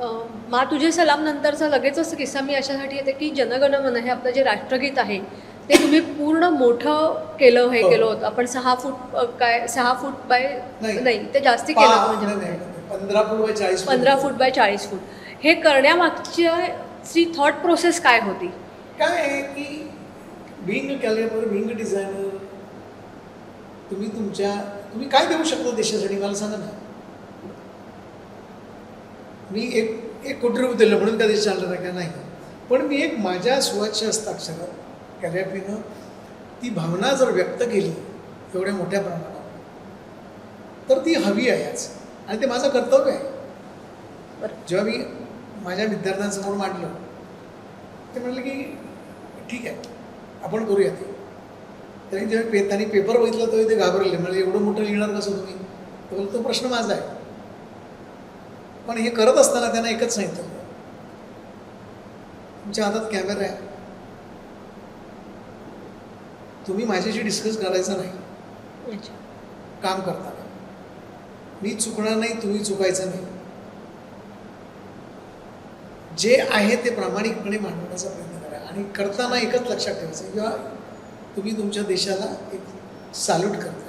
मा तुझे सलाम नंतरचा लगेचच किस्सा मी अशासाठी येते की जनगण मन हे आपलं जे राष्ट्रगीत आहे ते तुम्ही पूर्ण मोठं केलं हे हो. केलं होतं. आपण सहा फूट काय सहा फूट बाय नाही. ते जास्ती केलं म्हणजे. पंधरा फूट बाय चाळीस फूट. पंधरा फूट बाय चाळीस फूट. हे करण्यामागची थॉट प्रोसेस काय होती? काय आहे की बिंग कॅलेबर बिंग डिझायनर तुम्ही तुमच्या तुम्ही काय देऊ शकता देशासाठी? मला सांगा ना. मी एक एक कोटी रुपये दिलं म्हणून का देश चालणार आहे का नाही. पण मी एक माझ्या स्वच्छ हस्ताक्षरात कॅलॅपीनं ती भावना जर व्यक्त केली एवढ्या मोठ्या प्रमाणात तर ती हवी आहे आज. आणि ते माझं कर्तव्य आहे. बरं. जेव्हा मी माझ्या विद्यार्थ्यांसमोर मांडलं ते म्हणाले की ठीक आहे आपण करूया ते. त्यांनी जेव्हा पे त्यांनी पेपर बघितला तेव्हा ते घाबरले. म्हणजे एवढं मोठं लिहिणार कसं तुम्ही? बोललो, तो प्रश्न माझा आहे. पण हे करत असताना त्यांना एकच सांगितलं. तुमच्या हातात कॅमेरा आहे. तुम्ही माझ्याशी डिस्कस करायचं नाही. अच्छा. काम करताना मी चुकणार नाही तुम्ही चुकायचं नाही. जे आहे ते प्रामाणिकपणे मांडवण्याचा प्रयत्न करा आणि करताना एकच लक्षात ठेवायचं किंवा तुम्ही तुमच्या देशाला एक सॅल्यूट करता.